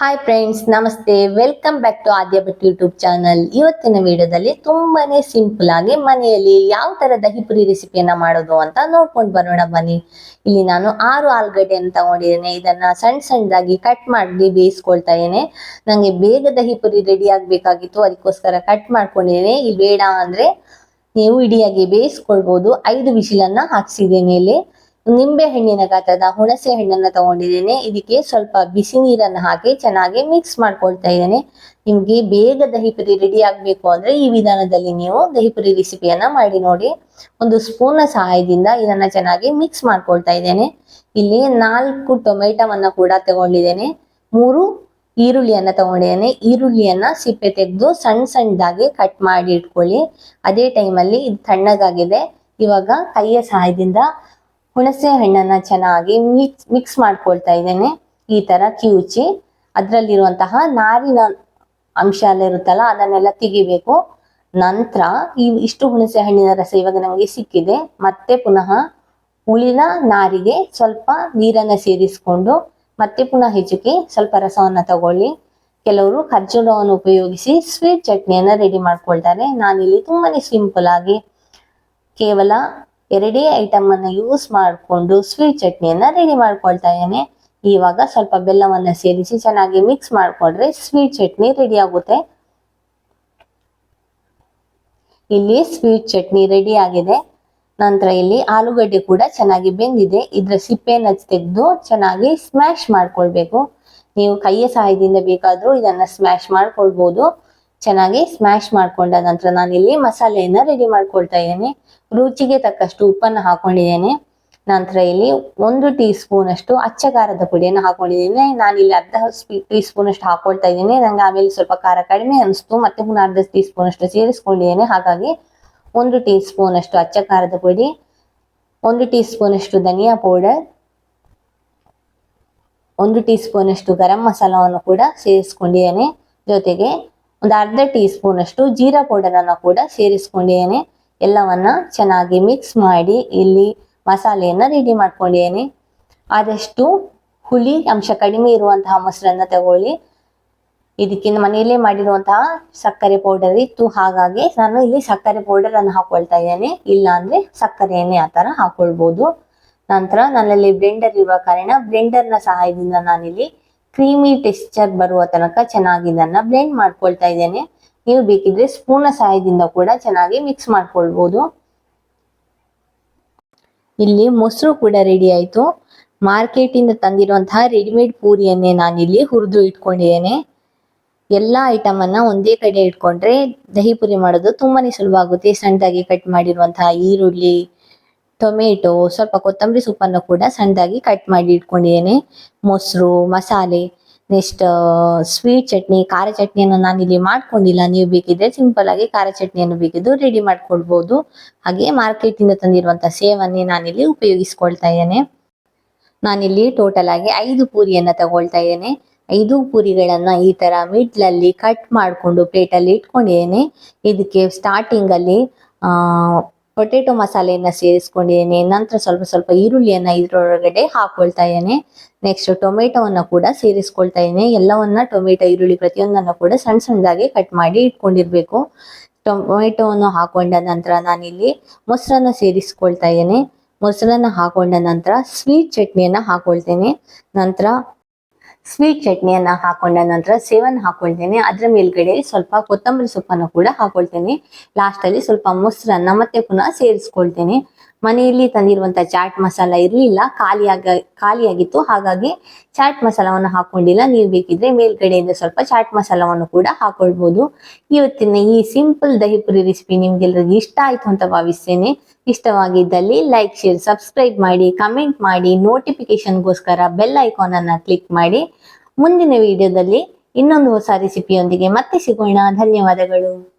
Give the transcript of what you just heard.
Hi friends ನಮಸ್ತೆ. Welcome back to Aadya Bhat YouTube channel ಇವತ್ತಿನ ವಿಡಿಯೋದಲ್ಲಿ ತುಂಬಾನೇ ಸಿಂಪಲ್ ಆಗಿ ಮನೆಯಲ್ಲಿ ಯಾವ ತರ ದಹಿಪುರಿ ರೆಸಿಪಿಯನ್ನ ಮಾಡೋದು ಅಂತ ನೋಡ್ಕೊಂಡು ಬರೋಣ ಬನ್ನಿ. ಇಲ್ಲಿ ನಾನು ಆರು ಆಲೂಗಡ್ಡೆಯನ್ನು ತಗೊಂಡಿದ್ದೇನೆ. ಇದನ್ನ ಸಣ್ಣ ಸಣ್ಣದಾಗಿ ಕಟ್ ಮಾಡಿ ಬೇಯಿಸ್ಕೊಳ್ತಾ ಇದ್ದೇನೆ. ನಂಗೆ ಬೇಗ ದಹಿಪುರಿ ರೆಡಿ ಆಗಬೇಕಾಗಿತ್ತು. ಅದಕ್ಕೋಸ್ಕರ ಕಟ್ ಮಾಡ್ಕೊಂಡಿದ್ದೇನೆ. ಇಲ್ಲಿ ಬೇಡ ಅಂದ್ರೆ ನೀವು ಇಡಿಯಾಗಿ ಬೇಯಿಸ್ಕೊಳ್ಬಹುದು ಐದು ವಿಶಿಲನ್ನ ಹಾಕ್ಸಿದ್ದೇನೆ ಇಲ್ಲಿ ನಿಂಬೆ ಹಣ್ಣಿನ ಗಾತ್ರದ ಹುಣಸೆ ಹಣ್ಣನ್ನ ತಗೊಂಡಿದ್ದೇನೆ. ಇದಕ್ಕೆ ಸ್ವಲ್ಪ ಬಿಸಿ ನೀರನ್ನ ಹಾಕಿ ಚೆನ್ನಾಗಿ ಮಿಕ್ಸ್ ಮಾಡ್ಕೊಳ್ತಾ ಇದ್ದೇನೆ. ನಿಮ್ಗೆ ಬೇಗ ದಹಿಪುರಿ ರೆಡಿ ಆಗ್ಬೇಕು ಅಂದ್ರೆ ಈ ವಿಧಾನದಲ್ಲಿ ನೀವು ದಹಿಪುರಿ ರೆಸಿಪಿಯನ್ನ ಮಾಡಿ ನೋಡಿ. ಒಂದು ಸ್ಪೂನ್ ಸಹಾಯದಿಂದ ಇದನ್ನ ಚೆನ್ನಾಗಿ ಮಿಕ್ಸ್ ಮಾಡ್ಕೊಳ್ತಾ ಇದ್ದೇನೆ. ಇಲ್ಲಿ ನಾಲ್ಕು ಟೊಮೆಟೊವನ್ನ ಕೂಡ ತಗೊಂಡಿದ್ದೇನೆ. ಮೂರು ಈರುಳ್ಳಿಯನ್ನ ತಗೊಂಡಿದ್ದೇನೆ. ಈರುಳ್ಳಿಯನ್ನ ಸಿಪ್ಪೆ ತೆಗೆದು ಸಣ್ಣ ಸಣ್ಣದಾಗಿ ಕಟ್ ಮಾಡಿ ಇಟ್ಕೊಳ್ಳಿ. ಅದೇ ಟೈಮಲ್ಲಿ ಇದು ತಣ್ಣಗಾಗಿದೆ. ಇವಾಗ ಕೈಯ ಸಹಾಯದಿಂದ ಹುಣಸೆ ಹಣ್ಣನ್ನ ಚೆನ್ನಾಗಿ ಮಿಕ್ಸ್ ಮಿಕ್ಸ್ ಮಾಡ್ಕೊಳ್ತಾ ಇದ್ದೇನೆ. ಈ ತರ ಕಿವುಚಿ. ಅದರಲ್ಲಿರುವಂತಹ ನಾರಿನ ಅಂಶ ಎಲ್ಲ ಇರುತ್ತಲ್ಲ, ಅದನ್ನೆಲ್ಲ ತೆಗಿಬೇಕು. ನಂತರ ಈ ಇಷ್ಟು ಹುಣಸೆ ಹಣ್ಣಿನ ರಸ ಇವಾಗ ನಮಗೆ ಸಿಕ್ಕಿದೆ. ಮತ್ತೆ ಪುನಃ ಉಳಿದ ನಾರಿಗೆ ಸ್ವಲ್ಪ ನೀರನ್ನ ಸೇರಿಸ್ಕೊಂಡು, ಮತ್ತೆ ಪುನಃ ಹೆಚ್ಚಿಗೆ ಸ್ವಲ್ಪ ರಸವನ್ನ ತಗೊಳ್ಳಿ. ಕೆಲವರು ಖರ್ಜೂರವನ್ನು ಉಪಯೋಗಿಸಿ ಸ್ವೀಟ್ ಚಟ್ನಿಯನ್ನ ರೆಡಿ ಮಾಡ್ಕೊಳ್ತಾರೆ. ನಾನಿಲ್ಲಿ ತುಂಬಾನೇ ಸಿಂಪಲ್ ಆಗಿ ಕೇವಲ ಎರಡೇ ಐಟಮ್ ಅನ್ನ ಯೂಸ್ ಮಾಡಿಕೊಂಡು ಸ್ವೀಟ್ ಚಟ್ನಿಯನ್ನ ರೆಡಿ ಮಾಡ್ಕೊಳ್ತಾ ಇದ್ದೇನೆ. ಇವಾಗ ಸ್ವಲ್ಪ ಬೆಲ್ಲವನ್ನ ಸೇರಿಸಿ ಚೆನ್ನಾಗಿ ಮಿಕ್ಸ್ ಮಾಡಿಕೊಂಡ್ರೆ ಸ್ವೀಟ್ ಚಟ್ನಿ ರೆಡಿ ಆಗುತ್ತೆ. ಇಲ್ಲಿ ಸ್ವೀಟ್ ಚಟ್ನಿ ರೆಡಿ ಆಗಿದೆ. ನಂತರ ಇಲ್ಲಿ ಆಲೂಗಡ್ಡೆ ಕೂಡ ಚೆನ್ನಾಗಿ ಬೆಂದಿದೆ. ಇದ್ರ ಸಿಪ್ಪೆನ ತೆಗೆದು ಚೆನ್ನಾಗಿ ಸ್ಮ್ಯಾಶ್ ಮಾಡ್ಕೊಳ್ಬೇಕು. ನೀವು ಕೈಯ ಸಹಾಯದಿಂದ ಬೇಕಾದ್ರೂ ಇದನ್ನ ಸ್ಮ್ಯಾಶ್ ಮಾಡ್ಕೊಳ್ಬಹುದು ಚೆನ್ನಾಗಿ ಸ್ಮ್ಯಾಶ್ ಮಾಡ್ಕೊಂಡ ನಂತರ ನಾನಿಲ್ಲಿ ಮಸಾಲೆಯನ್ನ ರೆಡಿ ಮಾಡ್ಕೊಳ್ತಾ ಇದ್ದೇನೆ. ರುಚಿಗೆ ತಕ್ಕಷ್ಟು ಉಪ್ಪನ್ನು ಹಾಕೊಂಡಿದ್ದೇನೆ. ನಂತರ ಇಲ್ಲಿ ಒಂದು ಟೀ ಸ್ಪೂನ್ ಅಷ್ಟು ಅಚ್ಚ ಖಾರದ ಪುಡಿಯನ್ನು ಹಾಕೊಂಡಿದ್ದೇನೆ. ನಾನಿಲ್ಲಿ ಅರ್ಧ ಟೀ ಸ್ಪೂನ್ ಅಷ್ಟು ಹಾಕೊಳ್ತಾ ಇದ್ದೇನೆ. ನಂಗೆ ಆಮೇಲೆ ಸ್ವಲ್ಪ ಖಾರ ಕಡಿಮೆ ಅನಿಸ್ತು. ಮತ್ತೆ ಪುನಃ ಅರ್ಧ ಟೀ ಸ್ಪೂನ್ ಅಷ್ಟು ಸೇರಿಸ್ಕೊಂಡಿದ್ದೇನೆ. ಹಾಗಾಗಿ ಒಂದು ಟೀ ಸ್ಪೂನ್ ಅಷ್ಟು ಅಚ್ಚ ಖಾರದ ಪುಡಿ, ಒಂದು ಟೀ ಸ್ಪೂನ್ ಅಷ್ಟು ಧನಿಯಾ ಪೌಡರ್, ಒಂದು ಟೀ ಸ್ಪೂನ್ ಅಷ್ಟು ಗರಂ ಮಸಾಲವನ್ನು ಕೂಡ ಸೇರಿಸ್ಕೊಂಡಿದ್ದೇನೆ. ಜೊತೆಗೆ ಒಂದು ಅರ್ಧ ಟೀ ಸ್ಪೂನ್ ಅಷ್ಟು ಜೀರಾ ಪೌಡರ್ ಅನ್ನು ಕೂಡ ಸೇರಿಸ್ಕೊಂಡಿದ್ದೇನೆ. ಎಲ್ಲವನ್ನ ಚೆನ್ನಾಗಿ ಮಿಕ್ಸ್ ಮಾಡಿ ಇಲ್ಲಿ ಮಸಾಲೆಯನ್ನ ರೆಡಿ ಮಾಡ್ಕೊಂಡಿದ್ದೇನೆ. ಆದಷ್ಟು ಹುಳಿ ಅಂಶ ಕಡಿಮೆ ಇರುವಂತಹ ಮೊಸರನ್ನ ತಗೊಳ್ಳಿ. ಇದಕ್ಕಿಂತ ಮನೆಯಲ್ಲೇ ಮಾಡಿರುವಂತಹ ಸಕ್ಕರೆ ಪೌಡರ್ ಇತ್ತು. ಹಾಗಾಗಿ ನಾನು ಇಲ್ಲಿ ಸಕ್ಕರೆ ಪೌಡರ್ ಅನ್ನು ಹಾಕೊಳ್ತಾ ಇದ್ದೇನೆ. ಇಲ್ಲ ಅಂದ್ರೆ ಸಕ್ಕರೆಯನ್ನೇ ಆ ತರ ಹಾಕೊಳ್ಬಹುದು ನಂತರ ನನ್ನಲ್ಲಿ ಬ್ಲೆಂಡರ್ ಇರುವ ಕಾರಣ ಬ್ಲೆಂಡರ್ನ ಸಹಾಯದಿಂದ ನಾನಿಲ್ಲಿ ಕ್ರೀಮಿ ಟೆಕ್ಸ್ಚರ್ ಬರುವ ತನಕ ಚೆನ್ನಾಗಿ ಇದನ್ನ ಬ್ಲೆಂಡ್ ಮಾಡ್ಕೊಳ್ತಾ ಇದ್ದೇನೆ. ನೀವು ಬೇಕಿದ್ರೆ ಸ್ಪೂನ್ ಸಹಾಯದಿಂದ ಕೂಡ ಚೆನ್ನಾಗಿ ಮಿಕ್ಸ್ ಮಾಡ್ಕೊಳ್ಬಹುದು ಇಲ್ಲಿ ಮೊಸರು ಕೂಡ ರೆಡಿ ಆಯ್ತು. ಮಾರ್ಕೆಟ್ ಇಂದ ತಂದಿರುವಂತಹ ರೆಡಿಮೇಡ್ ಪೂರಿಯನ್ನೇ ನಾನಿಲ್ಲಿ ಹುರಿದು ಇಟ್ಕೊಂಡಿದ್ದೇನೆ. ಎಲ್ಲಾ ಐಟಮ್ ಅನ್ನ ಒಂದೇ ಕಡೆ ಇಟ್ಕೊಂಡ್ರೆ ದಹಿ ಪುರಿ ಮಾಡೋದು ತುಂಬಾನೇ ಸುಲಭ ಆಗುತ್ತೆ. ಸಣ್ಣದಾಗಿ ಕಟ್ ಮಾಡಿರುವಂತಹ ಈರುಳ್ಳಿ ಟೊಮೆಟೊ, ಸ್ವಲ್ಪ ಕೊತ್ತಂಬರಿ ಸೊಪ್ಪನ್ನು ಕೂಡ ಸಣ್ಣದಾಗಿ ಕಟ್ ಮಾಡಿ ಇಟ್ಕೊಂಡಿದ್ದೇನೆ. ಮೊಸರು, ಮಸಾಲೆ ನೆಕ್ಸ್ಟ್ ಸ್ವೀಟ್ ಚಟ್ನಿ, ಖಾರ ಚಟ್ನಿಯನ್ನು ನಾನು ಇಲ್ಲಿ ಮಾಡ್ಕೊಂಡಿಲ್ಲ. ನೀವು ಬೇಕಿದ್ರೆ ಸಿಂಪಲ್ ಆಗಿ ಖಾರ ಚಟ್ನಿಯನ್ನು ಬೇಕಿದ್ದು ರೆಡಿ ಮಾಡ್ಕೊಳ್ಬಹುದು ಹಾಗೆ ಮಾರ್ಕೆಟ್ ಇಂದ ತಂದಿರುವಂತಹ ಸೇವನ್ನೇ ನಾನಿಲ್ಲಿ ಉಪಯೋಗಿಸ್ಕೊಳ್ತಾ ಇದ್ದೇನೆ. ನಾನಿಲ್ಲಿ ಟೋಟಲ್ ಆಗಿ ಐದು ಪೂರಿಯನ್ನ ತಗೊಳ್ತಾ ಇದ್ದೇನೆ. ಐದು ಪೂರಿಗಳನ್ನ ಈ ತರ ಮಿಡ್ಲಲ್ಲಿ ಕಟ್ ಮಾಡಿಕೊಂಡು ಪ್ಲೇಟಲ್ಲಿ ಇಟ್ಕೊಂಡಿದ್ದೇನೆ. ಇದಕ್ಕೆ ಸ್ಟಾರ್ಟಿಂಗ್ ಅಲ್ಲಿ, ಆ ಪೊಟೆಟೊ ಮಸಾಲೆಯನ್ನ ಸೇರಿಸ್ಕೊಂಡಿದ್ದೇನೆ. ನಂತರ ಸ್ವಲ್ಪ ಸ್ವಲ್ಪ ಈರುಳ್ಳಿಯನ್ನ ಇದರೊಳಗಡೆ ಹಾಕೊಳ್ತಾ ಇದ್ದೇನೆ. ನೆಕ್ಸ್ಟ್ ಟೊಮೆಟೊವನ್ನು ಕೂಡ ಸೇರಿಸ್ಕೊಳ್ತಾ ಇದ್ದೇನೆ. ಎಲ್ಲವನ್ನ ಟೊಮೆಟೊ, ಈರುಳ್ಳಿ ಪ್ರತಿಯೊಂದನ್ನು ಕೂಡ ಸಣ್ಣ ಸಣ್ಣದಾಗಿ ಕಟ್ ಮಾಡಿ ಇಟ್ಕೊಂಡಿರ್ಬೇಕು. ಟೊಮೆಟೊವನ್ನು ಹಾಕೊಂಡ ನಂತರ ನಾನಿಲ್ಲಿ ಮೊಸರನ್ನ ಸೇರಿಸ್ಕೊಳ್ತಾ ಇದ್ದೇನೆ. ಮೊಸರನ್ನ ಹಾಕೊಂಡ ನಂತರ ಸ್ವೀಟ್ ಚಟ್ನಿಯನ್ನ ಹಾಕೊಳ್ತೇನೆ. ನಂತರ ಸ್ವೀಟ್ ಚಟ್ನಿಯನ್ನ ಹಾಕೊಂಡ ನಂತರ ಸೇವನ್ ಹಾಕೊಳ್ತೇನೆ. ಅದ್ರ ಮೇಲ್ಗಡೆ ಸ್ವಲ್ಪ ಕೊತ್ತಂಬರಿ ಸೊಪ್ಪನ್ನು ಕೂಡ ಹಾಕೊಳ್ತೇನೆ. ಲಾಸ್ಟ್ ಅಲ್ಲಿ ಸ್ವಲ್ಪ ಮೊಸರನ್ನ ಮತ್ತೆ ಪುನಃ ಸೇರಿಸ್ಕೊಳ್ತೇನೆ. ಮನೆಯಲ್ಲಿ ತಂದಿರುವಂತಹ ಚಾಟ್ ಮಸಾಲ ಇರಲಿಲ್ಲ, ಖಾಲಿಯಾಗ, ಖಾಲಿಯಾಗಿತ್ತು. ಹಾಗಾಗಿ ಚಾಟ್ ಮಸಾಲವನ್ನು ಹಾಕೊಂಡಿಲ್ಲ. ನೀವು ಬೇಕಿದ್ರೆ ಮೇಲ್ಗಡೆಯಿಂದ ಸ್ವಲ್ಪ ಚಾಟ್ ಮಸಾಲವನ್ನು ಕೂಡ ಹಾಕೊಳ್ಬಹುದು ಇವತ್ತಿನ ಈ ಸಿಂಪಲ್ ದಹಿಪುರಿ ರೆಸಿಪಿ ನಿಮ್ಗೆಲ್ಲರಿಗೂ ಇಷ್ಟ ಆಯ್ತು ಅಂತ ಭಾವಿಸ್ತೇನೆ. ಇಷ್ಟವಾಗಿದ್ದಲ್ಲಿ ಲೈಕ್ ಶೇರ್ ಸಬ್ಸ್ಕ್ರೈಬ್ ಮಾಡಿ ಕಮೆಂಟ್ ಮಾಡಿ ನೋಟಿಫಿಕೇಶನ್ಗೋಸ್ಕರ ಬೆಲ್ ಐಕಾನ್ ಅನ್ನ ಕ್ಲಿಕ್ ಮಾಡಿ. ಮುಂದಿನ ವಿಡಿಯೋದಲ್ಲಿ ಇನ್ನೊಂದು ಹೊಸ ರೆಸಿಪಿಯೊಂದಿಗೆ ಮತ್ತೆ ಸಿಗೋಣ. ಧನ್ಯವಾದಗಳು.